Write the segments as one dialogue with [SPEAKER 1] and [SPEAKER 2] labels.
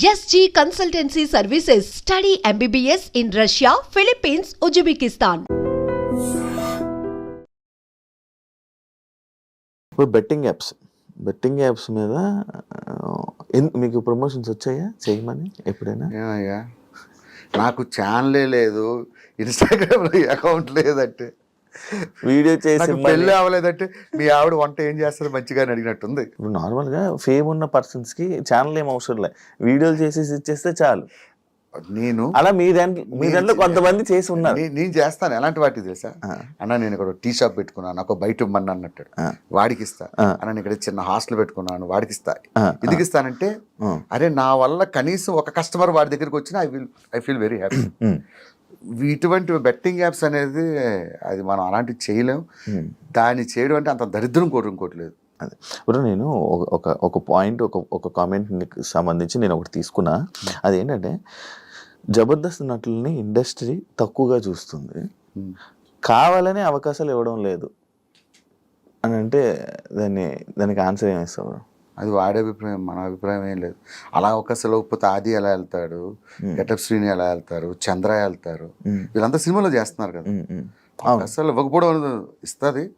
[SPEAKER 1] SG Consultancy Services. Study MBBS in Russia, Philippines, Uzbekistan.
[SPEAKER 2] ఇప్పుడు betting apps betting apps మీద మీకు promotions వచ్చాయా? చేయమని? ఎప్పుడైనా?
[SPEAKER 3] ఏమయ్యా? నాకు ఛానలే లేదు. ఇన్స్టాగ్రామ్లో అకౌంట్ లేదంటే.
[SPEAKER 2] వీడియో చేసి
[SPEAKER 3] పెళ్ళి అవ్వలేదంటే మీ ఆవిడ వంట ఏం చేస్తుంది మంచిగా అని అడిగినట్టుంది.
[SPEAKER 2] ఇప్పుడు నార్మల్గా ఫేమ్ ఉన్న పర్సన్స్కి ఛానల్ ఏం అవసరం లే. వీడియోలు చేసేసి ఇచ్చేస్తే చాలు.
[SPEAKER 3] నేను
[SPEAKER 2] అలా మీ దాంట్లో మీ దాంట్లో కొంతమంది చేసి ఉన్నారు.
[SPEAKER 3] నేను చేస్తాను. ఎలాంటి వాటికి తెలుసా. అన్న నేను ఇక్కడ టీ షాప్ పెట్టుకున్నాను. నాకు బయట ఇమ్మని అన్నట్టు. వాడికి ఇస్తా. అన్న నేను ఇక్కడ చిన్న హాస్టల్ పెట్టుకున్నాను. వాడికి ఇస్తా. ఎందుకు ఇస్తానంటే. అరే నా వల్ల కనీసం ఒక కస్టమర్ వాడి దగ్గరికి వచ్చినా I will I feel very happy ఇటువంటి బెట్టింగ్ యాప్స్ అనేది అది మనం అలాంటివి చేయలేం. దాన్ని చేయడం అంటే అంత దరిద్రం కోరు ఇంకోటి లేదు.
[SPEAKER 2] అదే. ఇప్పుడు నేను ఒక- ఒక పాయింట్ ఒక ఒక కామెంట్ సంబంధించి నేను ఒకటి తీసుకున్నా. అదేంటంటే జబర్దస్త్ నటుల్ని ఇండస్ట్రీ తక్కువగా చూస్తుంది. కావాలనే అవకాశాలు ఇవ్వడం లేదు. అని అంటే దాన్ని దానికి ఆన్సర్ ఏమి ఇస్తావు?
[SPEAKER 3] అది వాడి అభిప్రాయం మన అభిప్రాయం ఏం లేదు. అలా అవకాశాలు ఇవ్వకపోతే ఆది ఎలా వెళ్తాడు? గెటప్ శ్రీని ఎలా వెళ్తారు? చంద్ర వెళ్తారు? వీళ్ళంతా సినిమాలో చేస్తున్నారు కదా. అవకాశాలు ఇవ్వకపోవడం అనేది ఇస్తుంది.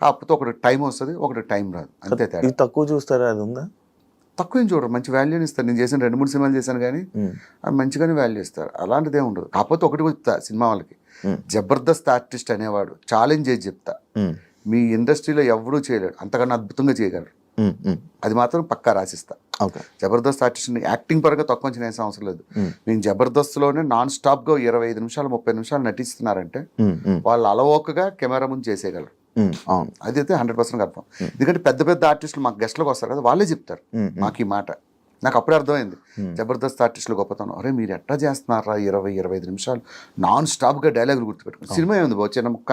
[SPEAKER 3] కాకపోతే ఒకటి టైం వస్తుంది ఒకటి టైం రాదు. అంతే తేడా.
[SPEAKER 2] తక్కువ చూస్తారా? అది ఉందా?
[SPEAKER 3] తక్కువ ఏం చూడరు. మంచి వాల్యూని ఇస్తారు. నేను చేసిన రెండు మూడు సినిమాలు చేశాను కానీ అది మంచిగానే వాల్యూ ఇస్తారు. అలాంటిదే ఉండదు. కాకపోతే ఒకటి చెప్తా సినిమా వాళ్ళకి. జబర్దస్త్ ఆర్టిస్ట్ అనేవాడు ఛాలెంజ్ చేసి చెప్తా. మీ ఇండస్ట్రీలో ఎవడూ చేయలేడు. అంతకన్నా అద్భుతంగా చేయగలరు. అది మాత్రం పక్కా రాసిస్తా.
[SPEAKER 2] ఓకే.
[SPEAKER 3] జబర్దస్త్ ఆర్టిస్ట్ని యాక్టింగ్ పరంగా తక్కువ అంచనా వేసిన అవసరం లేదు. నేను జబర్దస్త్లోనే నాన్ స్టాప్గా ఇరవై ఐదు నిమిషాలు ముప్పై నిమిషాలు నటిస్తున్నారంటే వాళ్ళు అలవోకగా కెమెరా ముందు చేసేయగలరు. అది అయితే హండ్రెడ్ పర్సెంట్ అర్థం. ఎందుకంటే పెద్ద పెద్ద ఆర్టిస్టులు మాకు గెస్ట్లకు వస్తారు కదా వాళ్ళే చెప్తారు మాకు ఈ మాట. నాకు అప్పుడే అర్థమైంది. జబర్దస్త్ ఆర్టిస్టులు గొప్పతనం. అరే మీరు ఎట్లా చేస్తున్నారా ఇరవై ఇరవై ఐదు నిమిషాలు? నాన్ స్టాప్గా డైలాగులు గుర్తుపెట్టుకుని. సినిమా ఏముంది చిన్న ముక్క.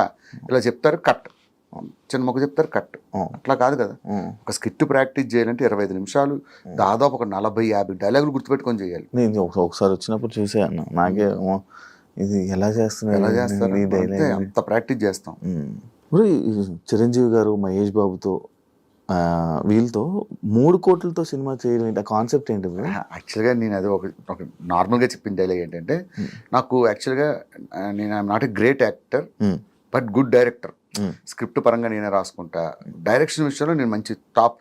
[SPEAKER 3] ఇలా చెప్తారు కట్. చిన్న ముక్క చెప్తారు కట్. అట్లా కాదు కదా. ఒక స్కిట్ ప్రాక్టీస్ చేయాలంటే ఇరవై ఐదు నిమిషాలు దాదాపు ఒక నలభై యాభై డైలాగులు గుర్తుపెట్టుకొని చేయాలి.
[SPEAKER 2] నేను ఒక- ఒకసారి వచ్చినప్పుడు చూసేయన్నా నాకే ఓ, ఇది ఎలా చేస్తున్నారు
[SPEAKER 3] ఎలా చేస్తారు
[SPEAKER 2] ఈ
[SPEAKER 3] అంతే ప్రాక్టీస్ చేస్తాం.
[SPEAKER 2] చిరంజీవి గారు మహేష్ బాబుతో వీళ్ళతో మూడు కోట్లతో సినిమా చేయడం ఏంటి? ఆ కాన్సెప్ట్ ఏంటి?
[SPEAKER 3] యాక్చువల్గా నేను అది ఒక ఒక నార్మల్గా చెప్పిన డైలాగ్ ఏంటంటే నాకు యాక్చువల్గా నేను I'm not a great actor but good director. Script పరంగా నేనే రాసుకుంటా. డైరెక్షన్ విషయంలో నేను మంచి టాప్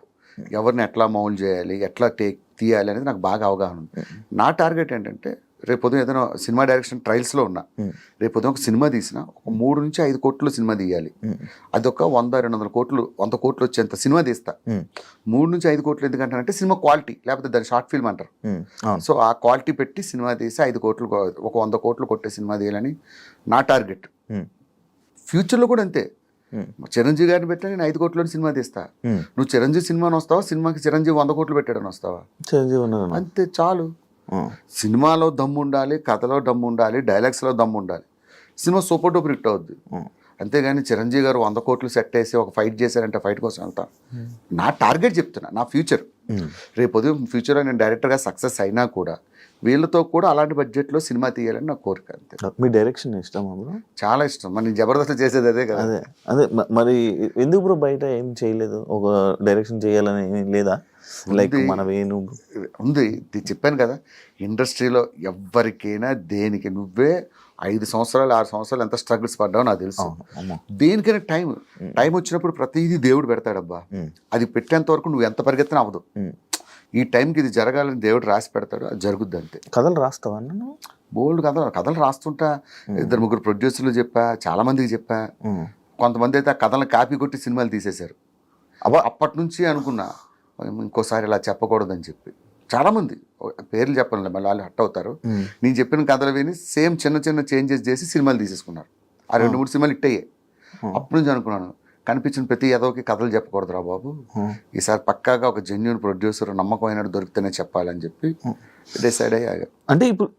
[SPEAKER 3] ఎవరిని ఎట్లా మౌల్డ్ చేయాలి ఎట్లా టేక్ తీయాలి అనేది నాకు బాగా అవగాహన ఉంది. నా టార్గెట్ ఏంటంటే రేపు పొద్దున ఏదైనా సినిమా డైరెక్షన్ ట్రయల్స్లో ఉన్నా రేపు పొద్దున ఒక సినిమా తీసిన ఒక మూడు నుంచి ఐదు కోట్లు సినిమా తీయాలి. అదొక వంద రెండు వందల కోట్లు వంద కోట్లు వచ్చేంత సినిమా తీస్తా. మూడు నుంచి ఐదు కోట్లు ఎందుకంటే సినిమా క్వాలిటీ లేకపోతే దాని షార్ట్ ఫిల్మ్ అంటారు. సో ఆ క్వాలిటీ పెట్టి సినిమా తీసి ఐదు కోట్లు ఒక వంద కోట్లు కొట్టే సినిమా తీయాలని నా టార్గెట్. ఫ్యూచర్లో కూడా అంతే. చిరంజీవి గారిని పెట్టి నేను ఐదు కోట్ల సినిమా తీస్తా. నువ్వు చిరంజీవి సినిమాని వస్తావా? సినిమాకి చిరంజీవి వంద కోట్లు పెట్టాడని వస్తావా?
[SPEAKER 2] చిరంజీవి.
[SPEAKER 3] అంతే చాలు. సినిమాలో దమ్ము ఉండాలి కథలో దమ్ము ఉండాలి డైలాగ్స్లో దమ్ము ఉండాలి. సినిమా సూపర్ డూపర్ హిట్ అవుద్ది. అంతేగాని చిరంజీవి గారు వంద కోట్లు సెట్ వేసి ఒక ఫైట్ చేశారంటే ఫైట్ కోసం వెళ్తాను నా టార్గెట్ చెప్తున్నా నా ఫ్యూచర్ రేపు ఉదయం ఫ్యూచర్లో నేను డైరెక్టర్గా సక్సెస్ అయినా కూడా వీళ్ళతో కూడా అలాంటి బడ్జెట్లో సినిమా తీయాలని నా కోరిక అంతే.
[SPEAKER 2] మీ డైరెక్షన్ ఇష్టమా బ్రో?
[SPEAKER 3] చాలా ఇష్టం. మరి జబర్దస్త్ చేసేది అదే కదా.
[SPEAKER 2] అదే. అదే మరి ఎందుకు బ్రో బయట ఏం చేయలేదు? ఒక డైరెక్షన్ చేయాలని లేదా? లైక్. మన వేణు
[SPEAKER 3] ఉంది. ఇది చెప్పాను కదా ఇండస్ట్రీలో ఎవరికైనా దేనికి నువ్వే ఐదు సంవత్సరాలు ఆరు సంవత్సరాలు ఎంత స్ట్రగుల్స్ పడ్డావో నాకు తెలుసు. దేనికైనా టైం టైం వచ్చినప్పుడు ప్రతిదీ దేవుడు పెడతాడబ్బా. అది పెట్టేంత వరకు నువ్వు ఎంత పరిగెత్తినా అవ్వదు. ఈ టైంకి ఇది జరగాలని దేవుడు రాసి పెడతాడు అది జరుగుద్ది అంతే.
[SPEAKER 2] కథలు రాస్తావా నన్ను
[SPEAKER 3] బోల్డ్ కథలు కథలు రాస్తుంటా. ఇద్దరు ముగ్గురు ప్రొడ్యూసర్లు చెప్పా చాలా మందికి చెప్పా. కొంతమంది అయితే ఆ కథలను కాపీ కొట్టి సినిమాలు తీసేశారు.
[SPEAKER 2] అబ్బా.
[SPEAKER 3] అప్పటి నుంచి అనుకున్నా ఇంకోసారి ఇలా చెప్పకూడదని చెప్పి. చాలామంది పేర్లు చెప్పనులే మళ్ళీ వాళ్ళు హట్ అవుతారు. నేను చెప్పిన కథలు విని సేమ్ చిన్న చిన్న చేంజెస్ చేసి సినిమాలు తీసేసుకున్నారు. ఆ రెండు మూడు సినిమాలు హిట్ అయ్యాయి.
[SPEAKER 2] Hmm.
[SPEAKER 3] అప్పటి నుంచి అనుకున్నాను కనిపించిన ప్రతి ఎదోకి కథలు చెప్పకూడదురా బాబు. ఈసారి పక్కాగా ఒక జెన్యున్ ప్రొడ్యూసర్ నమ్మకమైన దొరికితేనే చెప్పాలని చెప్పి డిసైడ్ అయ్యాగా
[SPEAKER 2] అంటే ఇప్పుడు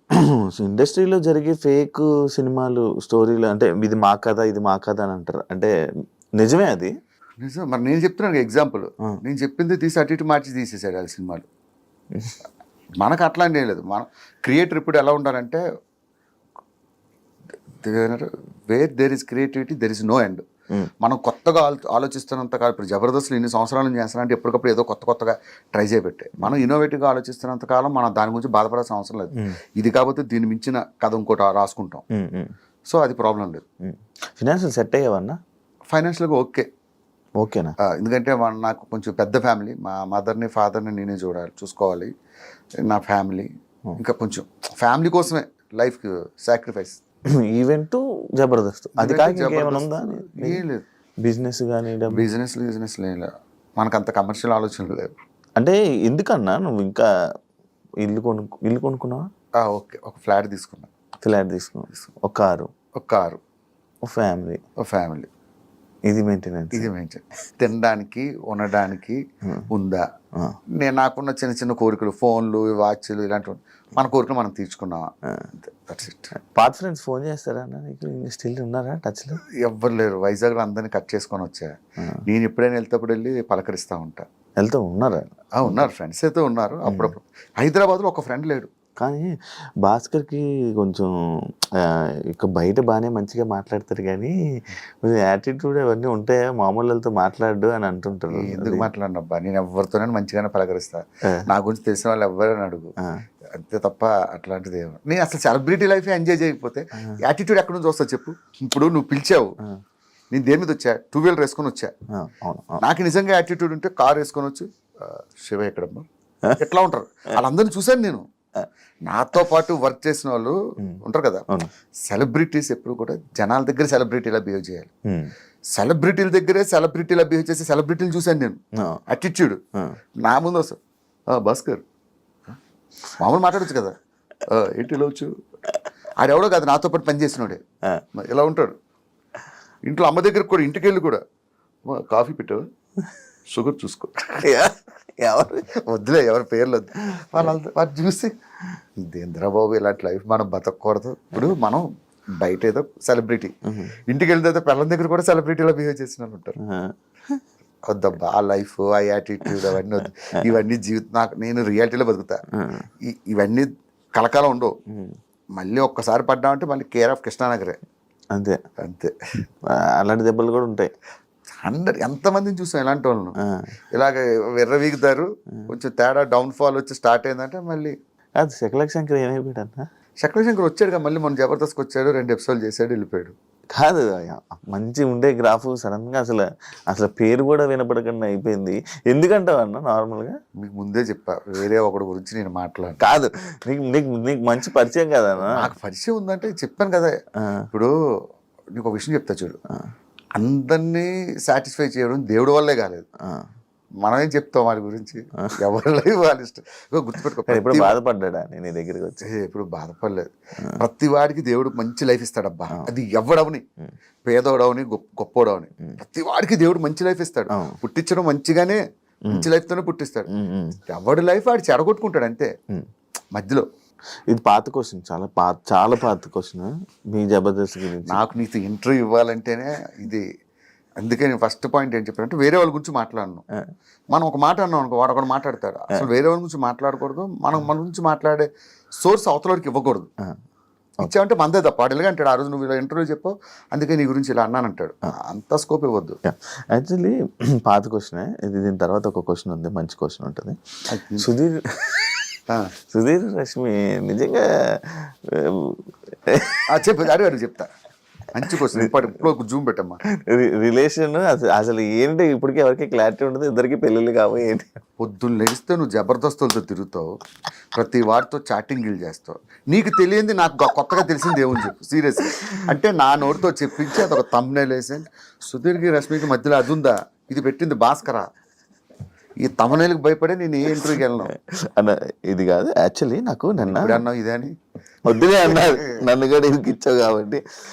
[SPEAKER 2] ఇండస్ట్రీలో జరిగే ఫేక్ సినిమాలు స్టోరీలు అంటే ఇది మా కథ ఇది మా కథ అని అంటారు అంటే నిజమే అది
[SPEAKER 3] నిజం మరి నేను చెప్తున్నాను ఎగ్జాంపుల్
[SPEAKER 2] Hmm.
[SPEAKER 3] నేను చెప్పింది తీసి అటు ఇటు మార్చి తీసేసాడు ఆ సినిమాలు మనకు అట్లాంటి లేదు మన క్రియేటర్ ఇప్పుడు ఎలా ఉండాలంటే where there is creativity there is no end మనం కొత్తగా ఆలో- ఆలోచిస్తున్నంత కాలం ఇప్పుడు జబర్దస్త్లు ఇన్ని సంవత్సరాల నుంచి చేస్తున్నా అంటే ఎప్పటికప్పుడు ఏదో కొత్త కొత్తగా ట్రై చేయబెట్టే. మనం ఇన్నోవేటివ్గా ఆలోచిస్తున్నంత కాలం మనం దాని గురించి బాధపడాల్సిన అవసరం లేదు. ఇది కాకపోతే దీన్ని మించిన కథ ఇంకోటి రాసుకుంటాం. సో అది ప్రాబ్లం లేదు.
[SPEAKER 2] ఫినాన్షియల్ సెట్ అయ్యావన్నా?
[SPEAKER 3] ఫైనాన్షియల్గా ఓకే.
[SPEAKER 2] ఓకేనా?
[SPEAKER 3] ఎందుకంటే నాకు కొంచెం పెద్ద ఫ్యామిలీ. మా మదర్ని ఫాదర్ని నేనే చూడాలి చూసుకోవాలి. నా ఫ్యామిలీ. ఇంకా కొంచెం ఫ్యామిలీ కోసమే లైఫ్ సాక్రిఫైస్.
[SPEAKER 2] ఈవెంట్ జబర్దస్త్. అది కాక ఇంకేమైనా ఉందా?
[SPEAKER 3] లేదు.
[SPEAKER 2] బిజినెస్ కానీ
[SPEAKER 3] బిజినెస్ బిజినెస్ లేదు. మనకు అంత కమర్షియల్ ఆలోచనలు లేవు.
[SPEAKER 2] అంటే ఎందుకన్నా? నువ్వు ఇంకా ఇల్లు కొను ఇల్లు కొనుక్కున్నావా?
[SPEAKER 3] ఓకే. ఒక ఫ్లాట్ తీసుకున్నా.
[SPEAKER 2] ఫ్లాట్ తీసుకున్నావు. ఒక కారు?
[SPEAKER 3] ఒక కారు.
[SPEAKER 2] ఒక ఫ్యామిలీ?
[SPEAKER 3] ఒక ఫ్యామిలీ.
[SPEAKER 2] ఇది మెయింటెనెన్స్
[SPEAKER 3] ఇది మెయింటైన్ తినడానికి ఉండడానికి ఉందా? నేను నాకున్న చిన్న చిన్న కోరికలు ఫోన్లు వాచ్లు ఇలాంటివి మన కోరికలు మనం తీర్చుకున్నామా? దట్స్ ఇట్
[SPEAKER 2] పాత ఫ్రెండ్స్ ఫోన్ చేస్తారా స్టిల్ ఉన్నారా టచ్లో
[SPEAKER 3] ఎవ్వరు లేరు. వైజాగ్లో అందరినీ కట్ చేసుకొని వచ్చా. నేను ఎప్పుడైనా వెళ్తేప్పుడు వెళ్ళి పలకరిస్తూ ఉంటా.
[SPEAKER 2] వెళ్తూ ఉన్నారా?
[SPEAKER 3] ఉన్నారు. ఫ్రెండ్స్ అయితే ఉన్నారు. అప్పుడప్పుడు. హైదరాబాద్లో ఒక ఫ్రెండ్ లేడు.
[SPEAKER 2] కానీ భాస్కర్కి కొంచెం ఇక బయట బాగానే మంచిగా మాట్లాడతారు కానీ కొంచెం యాటిట్యూడ్ అవన్నీ ఉంటాయా? మామూలు వాళ్ళతో మాట్లాడు అని అంటుంటారు.
[SPEAKER 3] ఎందుకు మాట్లాడినబ్బా నేను ఎవరితోనైనా మంచిగానే పలకరిస్తా. నా గురించి తెలిసిన వాళ్ళు ఎవరైనా అడుగు. అంతే తప్ప అట్లాంటిది నేను అసలు సెలబ్రిటీ లైఫ్ ఎంజాయ్ చేయకపోతే యాటిట్యూడ్ ఎక్కడి నుంచి వస్తా చెప్పు. ఇప్పుడు నువ్వు పిలిచావు. నేను దేని మీద వచ్చా? టూ వీలర్ వేసుకొని వచ్చా. నాకు నిజంగా యాటిట్యూడ్ ఉంటే కార్ వేసుకొని వచ్చి "ఆ, శివ ఎక్కడమ్మా? ఎట్లా ఉంటారు? వాళ్ళందరినీ చూశాను నేను. నాతో పాటు వర్క్ చేసిన వాళ్ళు ఉంటారు కదా. సెలబ్రిటీస్ ఎప్పుడు కూడా జనాల దగ్గర సెలబ్రిటీలా బిహేవ్ చేయాలి. సెలబ్రిటీల దగ్గరే సెలబ్రిటీలా బిహేవ్ చేసి సెలబ్రిటీలు చూశాను నేను. అటిట్యూడ్ నా ముందు వస్తా. "ఆ, భాస్కర్. మామూలు మాట్లాడచ్చు కదా. "ఆ, ఏంటి ఇలా వచ్చు? ఆడెవడో కాదు నాతో పాటు పనిచేసినోడే ఇలా ఉంటాడు. ఇంట్లో అమ్మ దగ్గరకు కూడా ఇంటికి వెళ్ళి కూడా. "అమ్మా, కాఫీ పెట్టావు? షుగర్ చూసుకో.
[SPEAKER 2] ఎవరు?
[SPEAKER 3] వద్దులే ఎవరి పేర్లు వద్దు. వాళ్ళ వాళ్ళు చూసి ఇదేంద్రా బాబు ఇలాంటి లైఫ్ మనం బతకూడదు ఇప్పుడు మనం బయట ఏదో సెలబ్రిటీ. ఇంటికి వెళ్తే పిల్లల దగ్గర కూడా సెలబ్రిటీలో బిహేవ్ చేసిన ఉంటారు. వద్దబ్బా ఆ లైఫ్ ఆ యాటిట్యూడ్ అవన్నీ వద్దు. ఇవన్నీ జీవితం నాకు నేను రియాలిటీలో బతుకుతా. ఇవన్నీ కలకాలం ఉండవు. మళ్ళీ ఒక్కసారి పడ్డామంటే మళ్ళీ కేర్ ఆఫ్ కృష్ణానగరే.
[SPEAKER 2] అంతే.
[SPEAKER 3] అంతే.
[SPEAKER 2] అలాంటి దెబ్బలు కూడా ఉంటాయి.
[SPEAKER 3] హండ్రెడ్ ఎంతమందిని చూసాం ఇలాంటి వాళ్ళను. ఇలాగ విర్రవీగుతారు కొంచెం తేడా డౌన్ ఫాల్ వచ్చి స్టార్ట్ అయిందంటే మళ్ళీ
[SPEAKER 2] కాదు శకలక్ శంకర్ ఏమైపోయాడు అన్న
[SPEAKER 3] శంకర్ వచ్చాడు కదా మళ్ళీ మన జబర్దస్త్కి వచ్చాడు రెండు ఎపిసోడ్ చేశాడు వెళ్ళిపోయాడు.
[SPEAKER 2] కాదు మంచి ఉండే గ్రాఫ్ సడన్గా అసలు అసలు పేరు కూడా వినపడకుండా అయిపోయింది. ఎందుకంటావు అన్న నార్మల్గా
[SPEAKER 3] మీకు ముందే చెప్పా వేరే ఒకటి గురించి నేను మాట్లాడు
[SPEAKER 2] కాదు నీకు నీకు నీకు మంచి పరిచయం కదా
[SPEAKER 3] నాకు పరిచయం ఉందంటే చెప్పాను కదా. ఇప్పుడు నీకు ఒక విషయం చెప్తా చూడు. అందరినీ సాటిస్ఫై చేయడం దేవుడి వల్లే కాలేదు.
[SPEAKER 2] ఆ.
[SPEAKER 3] మనం ఏం చెప్తాం వాడి గురించి. ఎవరి లైఫ్ వాళ్ళ ఇష్టం. గుర్తుపెట్టుకో
[SPEAKER 2] ఇప్పుడు
[SPEAKER 3] ప్రతి-
[SPEAKER 2] బాధపడ్డా నేను దగ్గరికి వచ్చి?
[SPEAKER 3] ఏ, ఎప్పుడు బాధపడలేదు. ప్రతి వాడికి దేవుడు మంచి లైఫ్ ఇస్తాడబ్బా. అది ఎవడవని పేదోడవని గొప్ప గొప్పోడవని. ప్రతి వాడికి దేవుడు మంచి లైఫ్ ఇస్తాడు. పుట్టించడం మంచిగానే మంచి లైఫ్ తోనే పుట్టిస్తాడు. ఎవడి లైఫ్ వాడు చెడగొట్టుకుంటాడు అంతే. మధ్యలో
[SPEAKER 2] ఇది పాత క్వశ్చన్ చాలా పాత చాలా పాత క్వశ్చన్. మీ జబర్దస్త్ గురించి.
[SPEAKER 3] నాకు నీతో ఇంటర్వ్యూ ఇవ్వాలంటేనే ఇది. అందుకే నేను ఫస్ట్ పాయింట్ ఏం చెప్పానంటే వేరే వాళ్ళ గురించి మాట్లాడను. మనం ఒక మాట అన్నాం అనుకో వాడు ఒకటి మాట్లాడతాడు అసలు వేరే వాళ్ళ గురించి మాట్లాడకూడదు. మనం మన గురించి మాట్లాడే సోర్స్ అవతలకి ఇవ్వకూడదు. ఇచ్చామంటే మందే తప్ప వాడు అంటాడు ఆ రోజు నువ్వు ఇలా ఇంటర్వ్యూ చెప్పావు అందుకే నీ గురించి ఇలా అన్నానంటాడు. అంత స్కోప్ ఇవ్వద్దు.
[SPEAKER 2] యాక్చువల్లీ పాత క్వశ్చన్ ఇది దీని తర్వాత ఒక క్వశ్చన్ ఉంది మంచి క్వశ్చన్ ఉంటుంది. సుధీర్. సుధీర్ రష్మి నిజంగా
[SPEAKER 3] ఆ, చెప్పు అడిగాడు చెప్తా. మంచి క్వశ్చన్ ఇప్పుడు జూమ్ పెట్టమ్మా.
[SPEAKER 2] రిలేషన్ అసలు ఏంటి ఇప్పటికీ ఎవరికి క్లారిటీ ఉండదు ఇద్దరికి పెళ్ళిళ్ళు కావు ఏంటి?
[SPEAKER 3] పొద్దున్న లెగిస్తే నువ్వు జబర్దస్తులతో తిరుగుతావు ప్రతి వాడితో చాటింగ్ గిల్ చేస్తావు. నీకు తెలియంది నాకు కొత్తగా తెలిసింది ఏముంది చెప్పు సీరియస్ అంటే నా నోటితో చెప్పించి అదొక తమ్మునేలు వేసి సుధీర్కి రశ్మికి మధ్యలో అది ఉందా? ఇది పెట్టింది భాస్కరా. ఈ తమనేలకు భయపడే నేను ఏ ఇంటర్వ్యూకి వెళ్ళను.
[SPEAKER 2] అన్న ఇది కాదు. యాక్చువల్లీ నాకు నిన్న
[SPEAKER 3] అన్నావు ఇదే అని?
[SPEAKER 2] వద్దులే అన్నారు నన్ను కూడా ఇచ్చావు కాబట్టి.